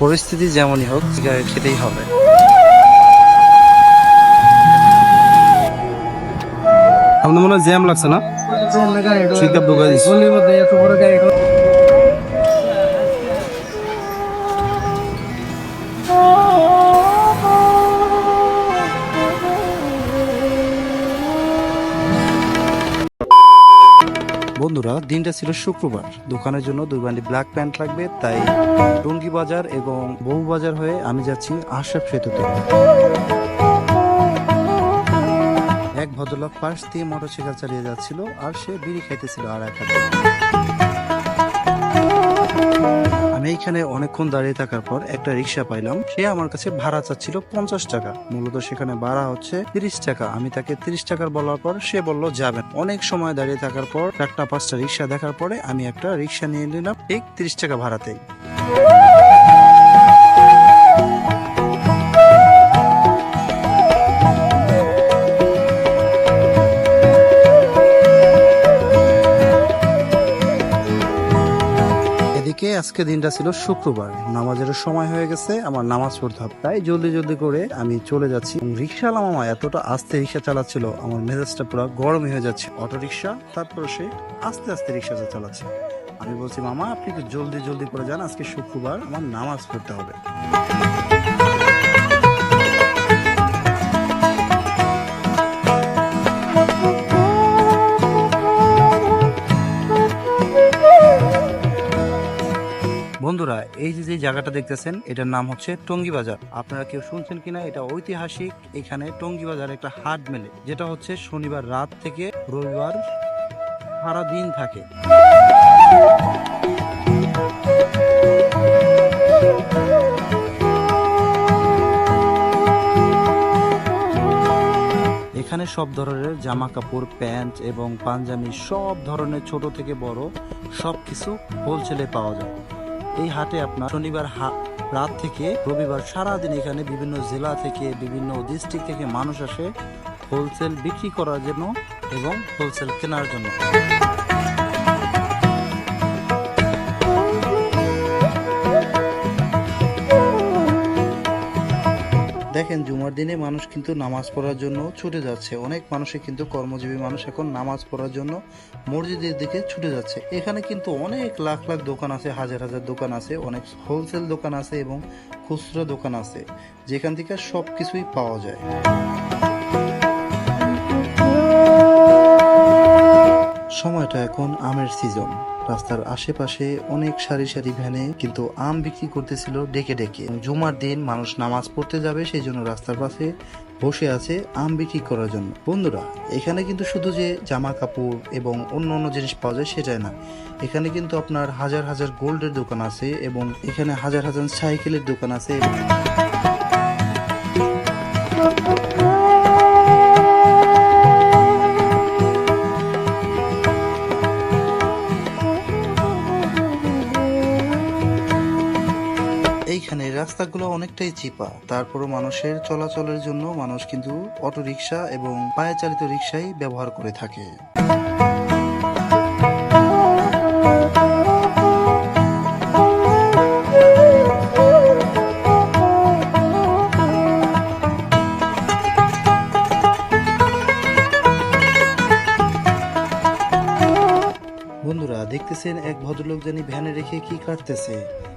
পরিস্থিতি যেমনই হোক সিগারেট খেতেই হবে। আপনার মনে হয় জ্যাম লাগছে না? বন্ধুরা, দিনটা ছিল শুক্রবার। দোকানের জন্য দুই বান্ডি ব্ল্যাক প্যান্ট লাগবে, তাই টঙ্গি বাজার এবং বহু বাজার হয়ে আমি যাচ্ছি আশরাফ সেতুতে। এক ভদ্রলোক পাশ দিয়ে মোটরসাইকেল চালিয়ে যাচ্ছিল আর সে বিড়ি খাইতেছিল আর এক আমি এখানে অনেকক্ষণ দাঁড়িয়ে থাকার পর একটা রিক্সা পাইলাম। সে আমার কাছে ভাড়া চাচ্ছিল পঞ্চাশ টাকা। মূলত সেখানে ভাড়া হচ্ছে তিরিশ টাকা। আমি তাকে তিরিশ টাকার বলার পর সে বলল যাবেন অনেক সময় দাঁড়িয়ে থাকার পর চারটা, পাঁচটা রিক্সা দেখার পরে আমি একটা রিক্সা নিয়ে নিলাম ঠিক তিরিশ টাকা ভাড়াতেই। আজকে দিনটা ছিল শুক্রবার। নামাজের সময় হয়ে গেছে, আমার নামাজ পড়তে হবে। তাই জলদি জলদি করে আমি চলে যাচ্ছি। রিক্সা মামা এতটা আস্তে রিক্সা চালাচ্ছিল, আমার মেজাজটা পুরো গরমই হয়ে যাচ্ছে। অটো রিক্সা তারপর সে আস্তে আস্তে রিক্সাটা চালাচ্ছে। আমি বলছি, মামা, আপনি একটু জলদি জলদি করে যান, আজকে শুক্রবার আমার নামাজ পড়তে হবে। এই যে যে জায়গাটা দেখতেছেন, এটার নাম হচ্ছে টঙ্গি বাজার। আপনারা কেউ শুনছেন কিনা, এটা ঐতিহাসিক। এখানে টঙ্গি বাজার একটা হাট মেলে, যেটা হচ্ছে শনিবার রাত থেকে রবিবার সারা দিন থাকে। এখানে সব ধরনের জামা কাপড় প্যান্ট এবং পাঞ্জাবি সব ধরনের ছোট থেকে বড় সব কিছু হোলসেলে পাওয়া যায়। এই হাটে আপনার শনিবার রাত থেকে রবিবার সারাদিন এখানে বিভিন্ন জেলা থেকে, বিভিন্ন ডিস্ট্রিক্ট থেকে মানুষ আসে হোলসেল বিক্রি করার জন্য এবং হোলসেল কেনার জন্য। দেখেন, জুমার দিনে মানুষ কিন্তু নামাজ পড়ার জন্য ছুটে যাচ্ছে। অনেক মানুষই কিন্তু কর্মজীবী মানুষ এখন নামাজ পড়ার জন্য মসজিদের দিকে ছুটে যাচ্ছে। এখানে কিন্তু অনেক লাখ লাখ দোকান আছে, হাজার হাজার দোকান আছে, অনেক হোলসেল দোকান আছে এবং খুচরো দোকান আছে, যেখান থেকে সব কিছুই পাওয়া যায়। সময়টা এখন আমের সিজন রাস্তার আশেপাশে অনেক সারি সারি ভ্যানে কিন্তু আম বিক্রি করতেছিল ডেকে ডেকে। জুমার দিন মানুষ নামাজ পড়তে যাবে সেই জন্য রাস্তার পাশে বসে আছে আম বিক্রি করার জন্য। বন্ধুরা, এখানে কিন্তু শুধু যে জামা কাপড় এবং অন্য অন্য জিনিস পাওয়া যায় সেটাই না। এখানে কিন্তু আপনার হাজার হাজার গোল্ডের দোকান আছে এবং এখানে হাজার হাজার সাইকেলের দোকান আছে অনেকটাই চিপা। তারপরও মানুষের চলাচলের জন্য মানুষ কিন্তু অটো রিক্সা এবং পায়ে চালিত রিক্সাই ব্যবহার করে থাকে। বন্ধুরা, দেখতেছেন এক ভদ্রলোক জানি ভ্যানে রেখে কি কাটতেছে।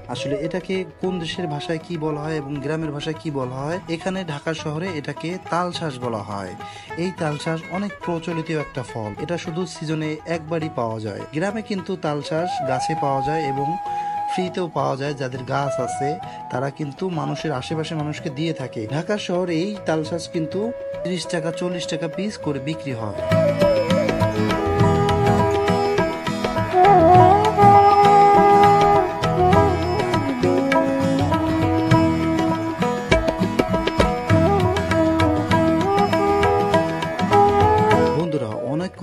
আসলে এটাকে কোন দেশের ভাষায় কি বলা হয় এবং গ্রামের ভাষায় কি বলা হয়? এখানে ঢাকা শহরে এটাকে তাল তালশাঁস বলা হয়। এই তাল তালশাঁস অনেক প্রচলিত একটা ফল। এটা শুধু সিজনে একবারই পাওয়া যায়। গ্রামে কিন্তু তাল তালশাঁস গাছে পাওয়া যায় এবং ফ্রিতেও পাওয়া যায়। যাদের গাছ আছে, তারা কিন্তু মানুষের আশেপাশে মানুষকে দিয়ে থাকে। ঢাকা শহরে এই তালশাঁস কিন্তু তিরিশ টাকা, চল্লিশ টাকা পিস করে বিক্রি হয়।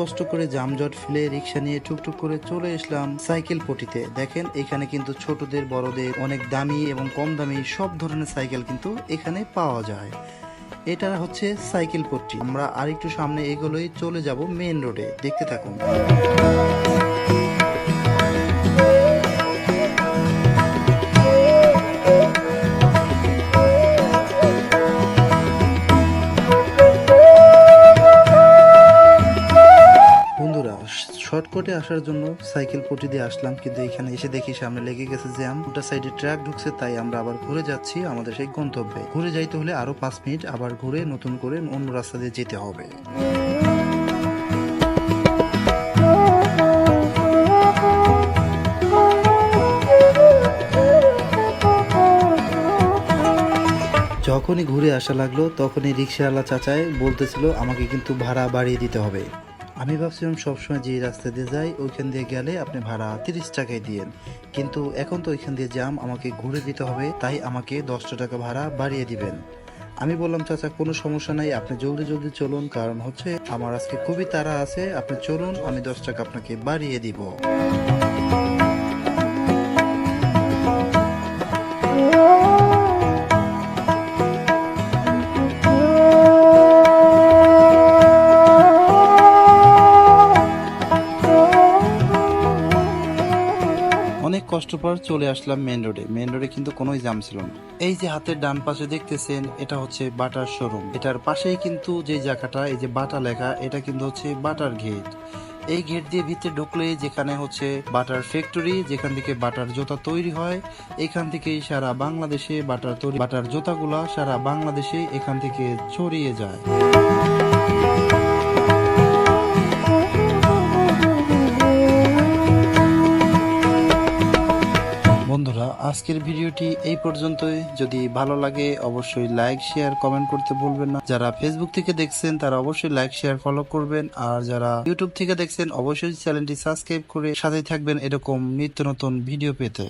কষ্ট করে জামজট ফেলে রিক্সা নিয়ে টুকটুক করে চলে এসলাম সাইকেল পটিতে। দেখেন, এখানে কিন্তু ছোটদের, বড়দের অনেক দামি এবং কম দামি সব ধরনের সাইকেল কিন্তু এখানে পাওয়া যায়। এটা হচ্ছে সাইকেল পট্টি। আমরা আরেকটু সামনে এগোলেই চলে যাব মেন রোডে। দেখতে থাকুন। শর্টকাটে আসার জন্য সাইকেল পটি দিয়ে আসলাম, কিন্তু এখানে এসে দেখি সামনে লেগে গেছে জ্যাম ওটা সাইডে ট্র্যাক ঢুকছে, তাই আমরা আবার ঘুরে যাচ্ছি আমাদের সেই গন্তব্যে। ঘুরে যাইতে হলে আরও পাঁচ মিনিট আবার ঘুরে নতুন করে অন্য রাস্তা দিয়ে যেতে হবে। যখনই ঘুরে আসা লাগল, তখনই রিক্সাওয়ালা চাচায় বলতেছিল, আমাকে কিন্তু ভাড়া বাড়িয়ে দিতে হবে। আমি ভাবছিলাম সবসময় যে রাস্তা দিয়ে যাই, ওইখান দিয়ে গেলে আপনি ভাড়া তিরিশ টাকায় দিয়েন। কিন্তু এখন তো ওইখান দিয়ে জাম আমাকে ঘুরে দিতে হবে, তাই আমাকে দশটা টাকা ভাড়া বাড়িয়ে দিবেন। আমি বললাম, চাচা, কোনো সমস্যা নাই, আপনি জলদি জলদি চলুন, কারণ হচ্ছে আমার আজকে খুবই তারা আছে, আপনি চলুন, আমি দশ টাকা আপনাকে বাড়িয়ে দিব। অনেক কষ্ট পর চলে আসলাম মেন রোডে মেন রোডে কিন্তু কোনোই জাম ছিল না। এই যে হাতের ডান পাশে দেখতেছেন, এটা হচ্ছে বাটার শোরুম এটার পাশেই কিন্তু যে জায়গাটা, এই যে বাটা লেখা, এটা কিন্তু হচ্ছে বাটার গেট এই গেট দিয়ে ভিতরে ঢুকলে যেখানে হচ্ছে বাটার ফ্যাক্টরি যেখান থেকে বাটার জুতা তৈরি হয়, এখান থেকেই সারা বাংলাদেশে বাটার তৈরি বাটার জুতাগুলা সারা বাংলাদেশে এখান থেকে ছড়িয়ে যায়। আজকের ভিডিওটি এই পর্যন্তই। যদি ভালো লাগে, অবশ্যই লাইক শেয়ার কমেন্ট করতে ভুলবেন না। যারা ফেসবুক থেকে দেখছেন, তারা অবশ্যই লাইক শেয়ার ফলো করবেন। আর যারা ইউটিউব থেকে দেখছেন, অবশ্যই চ্যানেলটি সাবস্ক্রাইব করে সাথে থাকবেন এরকম নিত্য নতুন ভিডিও পেতে।